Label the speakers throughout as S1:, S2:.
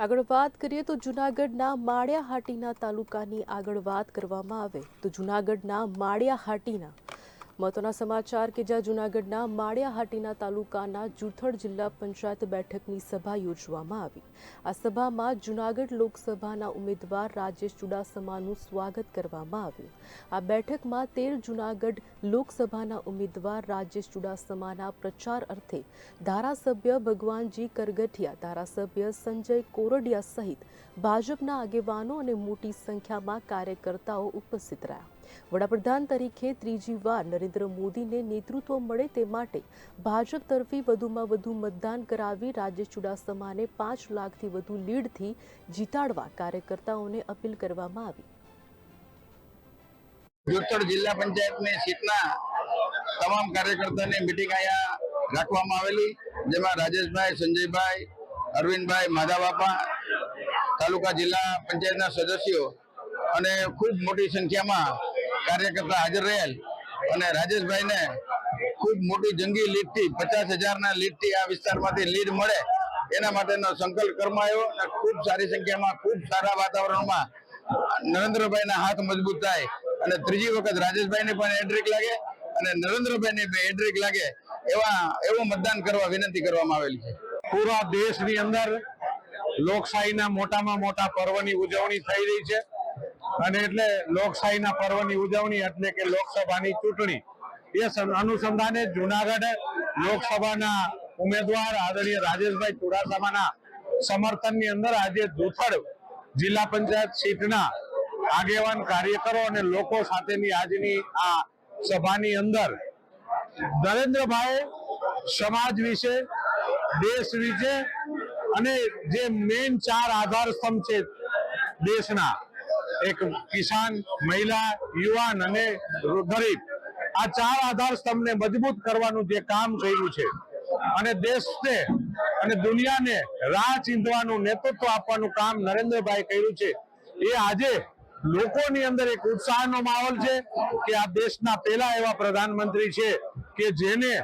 S1: આગળ વાત કરીએ તો જૂનાગઢના માળિયાહાટીના તાલુકાની આગળ વાત કરવામાં આવે તો જૂનાગઢના માળિયાહાટીના મહત્વના સમાચાર કે જ્યાં જૂનાગઢના માળિયાહાટીના તાલુકાના જૂથળ જિલ્લા પંચાયત બેઠકની સભા યોજવામાં આવી. આ સભામાં જૂનાગઢ લોકસભાના ઉમેદવાર રાજેશ ચુડાસમાનું સ્વાગત કરવામાં આવ્યું. આ બેઠકમાં તેર જૂનાગઢ લોકસભાના ઉમેદવાર રાજેશ ચુડાસમાના પ્રચાર અર્થે ધારાસભ્ય ભગવાનજી કરગઠિયા, ધારાસભ્ય સંજય કોરડિયા સહિત ભાજપના આગેવાનો અને મોટી સંખ્યામાં કાર્યકર્તાઓ ઉપસ્થિત રહ્યા. વડાપ્રધાન તરીકે ત્રીજી વાર નરેન્દ્ર મોદીને નેતૃત્વ મળે તે માટે ભાજપ તરફી વધુમાં વધુ મતદાન કરાવી રાજેશ ચુડાસમાને પાંચ લાખથી વધુ લીડથી જીતાડવા કાર્યકર્તાઓને અપીલ કરવામાં આવી.
S2: જિલ્લા પંચાયતની સીટના તમામ કાર્યકર્તાની મિટિંગ અહીંયા રાખવામાં આવેલી, જેમાં રાજેશભાઈ, સંજયભાઈ, અરવિંદભાઈ માધાબાપા, તાલુકા જિલ્લા પંચાયતના સદસ્યો અને ખૂબ મોટી સંખ્યામાં કાર્યકર્તા હાજર રહેલ. અને રાજેશભાઈને ખૂબ મોટી જંગી લીડથી, પચાસ હજારના લીડથી આ વિસ્તારમાંથી લીડ મળે. એના માટેનો સંકલ્પ કરમાયો અને ખૂબ સારી સંખ્યામાં, ખૂબ સારા વાતાવરણમાં નરેન્દ્રભાઈના હાથ મજબૂત થાય. અને ત્રીજી વખત રાજેશભાઈને પણ એડ્રિક લાગે અને નરેન્દ્રભાઈને એડ્રિક લાગે એવા, એવું મતદાન કરવા વિનંતી કરવામાં આવેલી છે.
S3: પૂરા દેશની અંદર લોકશાહીના મોટામાં મોટા પર્વની ઉજવણી થઈ રહી છે. અને એટલે લોકશાહીના પર્વની ઉજવણી એટલે કે લોકસભાની ચૂંટણી. એ અનુસંધાને જુનાગઢ લોકસભાના ઉમેદવાર આદરણીય રાજેશભાઈ ચુડાસમાના સમર્થનની અંદર આજે દુથડ જિલ્લા પંચાયત સીટના આગેવાન કાર્યકરો અને લોકો સાથેની આજની આ સભાની અંદર નરેન્દ્રભાઈ સમાજ વિશે, દેશ વિશે અને જે મેઇન ચાર આધાર સ્તંભ છે દેશના એક કિસાન, મહિલા, યુવાન અને ગરીબ. આ ચાર આધાર સ્તંભને મજબૂત કરવાનું જે કામ કર્યું છે. અને દેશને અને દુનિયાને રાહ ચીંધવાનું નેતૃત્વ આપવાનું કામ નરેન્દ્રભાઈ કર્યું છે. એ આજે લોકોની અંદર એક ઉત્સાહનો માહોલ છે કે આ દેશના પહેલા એવા પ્રધાનમંત્રી છે કે જેને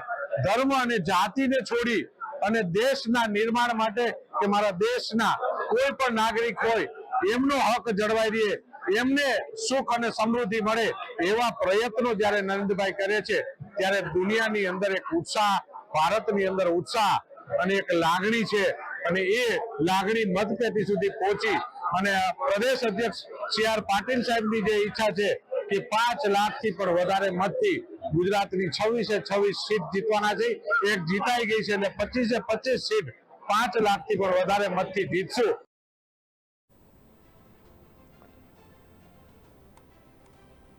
S3: ધર્મ અને જાતિને છોડી અને દેશના નિર્માણ માટે કે મારા દેશના કોઈ પણ નાગરિક હોય, એમનો હક જળવાઈ રહે એમને સુખ અને સમૃદ્ધિ મળે એવા પ્રયત્નો જ્યારે નરેન્દ્રભાઈ કરે છે, ત્યારે દુનિયાની અંદર એક ઉત્સાહ, ભારતની અંદર ઉત્સાહ અને એક લાગણી છે. અને એ લાગણી મતપેટી સુધી પહોંચી. અને પ્રદેશ અધ્યક્ષ સી આર પાટીલ સાહેબની જે ઈચ્છા છે કે પાંચ લાખથી પણ વધારે મતથી ગુજરાતની છવ્વીસે છવ્વીસ સીટ જીતવાના છે. એક જીતાઈ ગઈ છે અને પચીસે પચીસ સીટ પાંચ લાખથી પણ વધારે મતથી જીતશું.